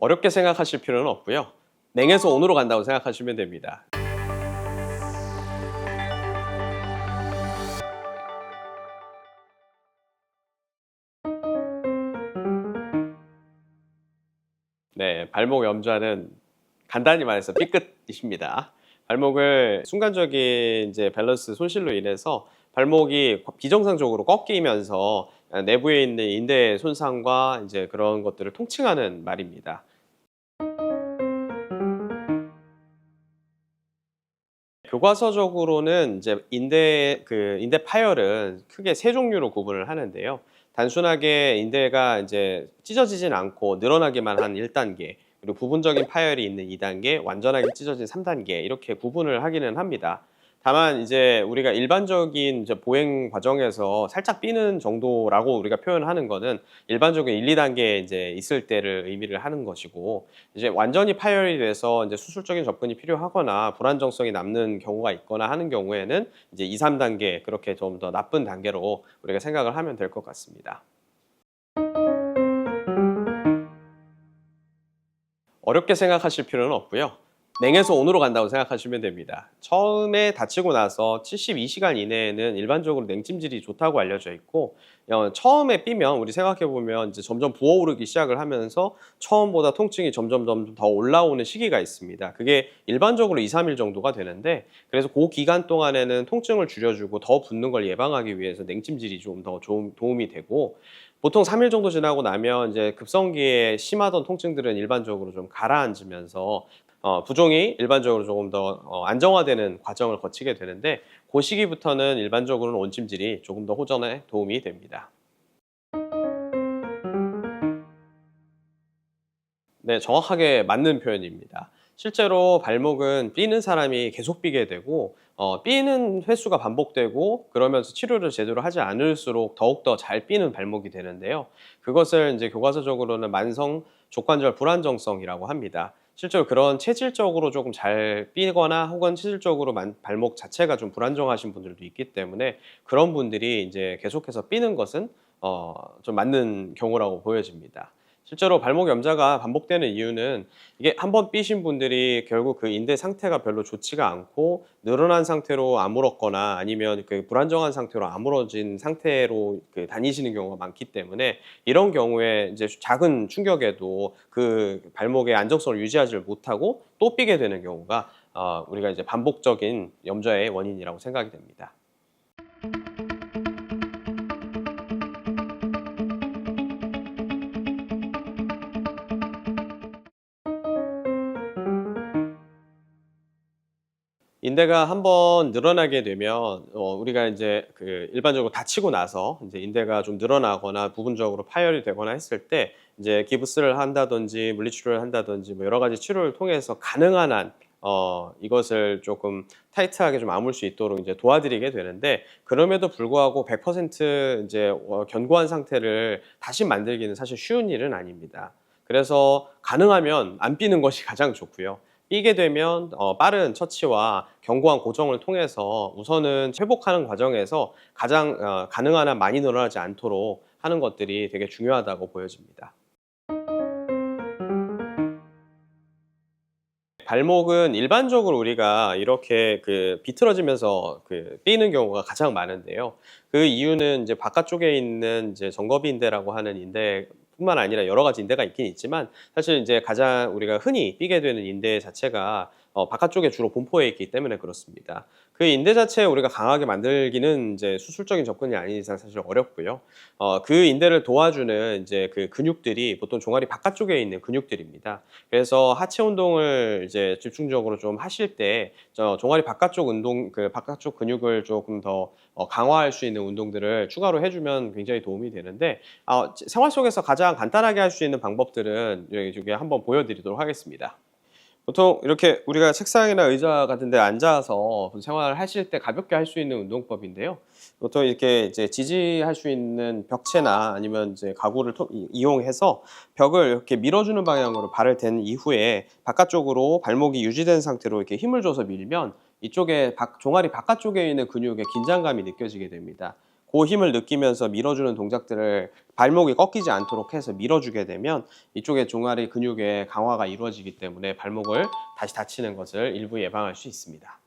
어렵게 생각하실 필요는 없고요. 냉에서 온으로 간다고 생각하시면 됩니다. 네, 발목 염좌는 간단히 말해서 삐끗이십니다. 발목을 순간적인 이제 밸런스 손실로 인해서 발목이 비정상적으로 꺾이면서 내부에 있는 인대 손상과 이제 그런 것들을 통칭하는 말입니다. 교과서적으로는 이제 인대 그 인대 파열은 크게 세 종류로 구분을 하는데요. 단순하게 인대가 이제 찢어지진 않고 늘어나기만 한 1단계, 그리고 부분적인 파열이 있는 2단계, 완전하게 찢어진 3단계 이렇게 구분을 하기는 합니다. 다만 이제 우리가 일반적인 이제 보행 과정에서 살짝 삐는 정도라고 우리가 표현하는 거는 일반적인 1, 2단계 이제 있을 때를 의미를 하는 것이고 이제 완전히 파열이 돼서 이제 수술적인 접근이 필요하거나 불안정성이 남는 경우가 있거나 하는 경우에는 이제 2, 3단계 그렇게 좀 더 나쁜 단계로 우리가 생각을 하면 될 것 같습니다. 어렵게 생각하실 필요는 없고요. 냉에서 온으로 간다고 생각하시면 됩니다. 처음에 다치고 나서 72시간 이내에는 일반적으로 냉찜질이 좋다고 알려져 있고 어, 처음에 삐면 우리 생각해 보면 이제 점점 부어오르기 시작을 하면서 처음보다 통증이 점점 더 올라오는 시기가 있습니다. 그게 일반적으로 2, 3일 정도가 되는데 그래서 그 기간 동안에는 통증을 줄여주고 더 붓는 걸 예방하기 위해서 냉찜질이 좀 더 도움이 되고 보통 3일 정도 지나고 나면 이제 급성기에 심하던 통증들은 일반적으로 좀 가라앉으면서 어, 부종이 일반적으로 조금 더 어, 안정화되는 과정을 거치게 되는데 그 시기부터는 일반적으로는 온찜질이 조금 더 호전에 도움이 됩니다. 네, 정확하게 맞는 표현입니다. 실제로 발목은 삐는 사람이 계속 삐게 되고 어, 삐는 횟수가 반복되고 그러면서 치료를 제대로 하지 않을수록 더욱더 잘 삐는 발목이 되는데요. 그것을 이제 교과서적으로는 만성 족관절 불안정성이라고 합니다. 실제로 그런 체질적으로 조금 잘 삐거나 혹은 체질적으로 만- 발목 자체가 좀 불안정하신 분들도 있기 때문에 그런 분들이 이제 계속해서 삐는 것은 어, 좀 맞는 경우라고 보여집니다. 실제로 발목 염좌가 반복되는 이유는 이게 한번 삐신 분들이 결국 그 인대 상태가 별로 좋지가 않고 늘어난 상태로 아물었거나 아니면 그 불안정한 상태로 아물어진 상태로 그 다니시는 경우가 많기 때문에 이런 경우에 이제 작은 충격에도 그 발목의 안정성을 유지하지 못하고 또 삐게 되는 경우가 어, 우리가 이제 반복적인 염좌의 원인이라고 생각이 됩니다. 인대가 한번 늘어나게 되면 어, 우리가 이제 그 일반적으로 다치고 나서 이제 인대가 좀 늘어나거나 부분적으로 파열이 되거나 했을 때 이제 기부스를 한다든지 물리치료를 한다든지 뭐 여러 가지 치료를 통해서 가능한 한 어, 이것을 조금 타이트하게 좀 아물 수 있도록 이제 도와드리게 되는데 그럼에도 불구하고 100% 이제 어, 견고한 상태를 다시 만들기는 사실 쉬운 일은 아닙니다. 그래서 가능하면 안 삐는 것이 가장 좋고요. 삐게 되면 어, 빠른 처치와 견고한 고정을 통해서 우선은 회복하는 과정에서 가장 어, 가능한 한 많이 늘어나지 않도록 하는 것들이 되게 중요하다고 보여집니다. 발목은 일반적으로 우리가 이렇게 그 비틀어지면서 그 삐는 경우가 가장 많은데요. 그 이유는 이제 바깥쪽에 있는 이제 정거비 인대라고 하는 인대 뿐만 아니라 여러 가지 인대가 있긴 있지만 사실 이제 가장 우리가 흔히 삐게 되는 인대 자체가 어, 바깥쪽에 주로 분포해 있기 때문에 그렇습니다. 그 인대 자체 우리가 강하게 만들기는 이제 수술적인 접근이 아닌 이상 사실 어렵고요. 어, 그 인대를 도와주는 이제 그 근육들이 보통 종아리 바깥쪽에 있는 근육들입니다. 그래서 하체 운동을 이제 집중적으로 좀 하실 때저 종아리 바깥쪽 운동 그 바깥쪽 근육을 조금 더 어, 강화할 수 있는 운동들을 추가로 해주면 굉장히 도움이 되는데 어, 생활 속에서 가장 간단하게 할 수 있는 방법들은 여기 한번 보여드리도록 하겠습니다. 보통 이렇게 우리가 책상이나 의자 같은 데 앉아서 생활을 하실 때 가볍게 할 수 있는 운동법인데요. 보통 이렇게 이제 지지할 수 있는 벽체나 아니면 이제 가구를 토- 이- 이용해서 벽을 이렇게 밀어주는 방향으로 발을 댄 이후에 바깥쪽으로 발목이 유지된 상태로 이렇게 힘을 줘서 밀면 이쪽에 바- 종아리 바깥쪽에 있는 근육에 긴장감이 느껴지게 됩니다. 그 힘을 느끼면서 밀어주는 동작들을 발목이 꺾이지 않도록 해서 밀어주게 되면 이쪽에 종아리 근육의 강화가 이루어지기 때문에 발목을 다시 다치는 것을 일부 예방할 수 있습니다.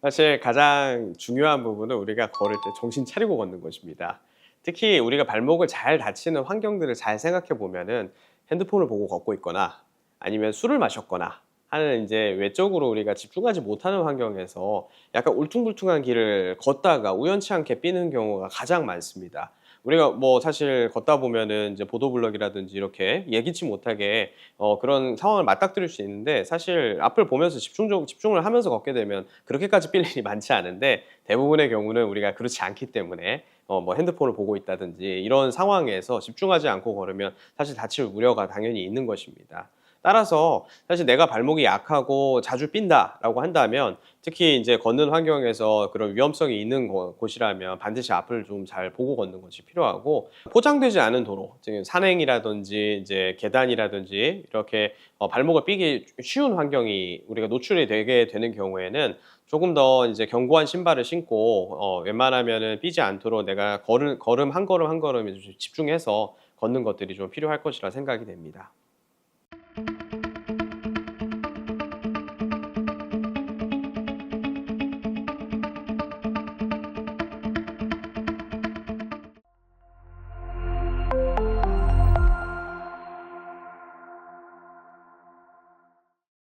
사실 가장 중요한 부분은 우리가 걸을 때 정신 차리고 걷는 것입니다. 특히 우리가 발목을 잘 다치는 환경들을 잘 생각해 보면은 핸드폰을 보고 걷고 있거나 아니면 술을 마셨거나 하는 이제 외적으로 우리가 집중하지 못하는 환경에서 약간 울퉁불퉁한 길을 걷다가 우연치 않게 삐는 경우가 가장 많습니다. 우리가 뭐 사실 걷다 보면은 이제 보도블럭이라든지 이렇게 예기치 못하게 어 그런 상황을 맞닥뜨릴 수 있는데 사실 앞을 보면서 집중적 집중을 하면서 걷게 되면 그렇게까지 삘 일이 많지 않은데 대부분의 경우는 우리가 그렇지 않기 때문에 어 뭐 핸드폰을 보고 있다든지 이런 상황에서 집중하지 않고 걸으면 사실 다칠 우려가 당연히 있는 것입니다. 따라서 사실 내가 발목이 약하고 자주 삔다라고 한다면 특히 이제 걷는 환경에서 그런 위험성이 있는 곳- 곳이라면 반드시 앞을 좀 잘 보고 걷는 것이 필요하고 포장되지 않은 도로, 즉 산행이라든지 이제 계단이라든지 이렇게 어, 발목을 삐기 쉬운 환경이 우리가 노출이 되게 되는 경우에는 조금 더 이제 견고한 신발을 신고 어, 웬만하면은 삐지 않도록 내가 걸음, 걸음 한 걸음 한 걸음 좀 집중해서 걷는 것들이 좀 필요할 것이라 생각이 됩니다. Thank you.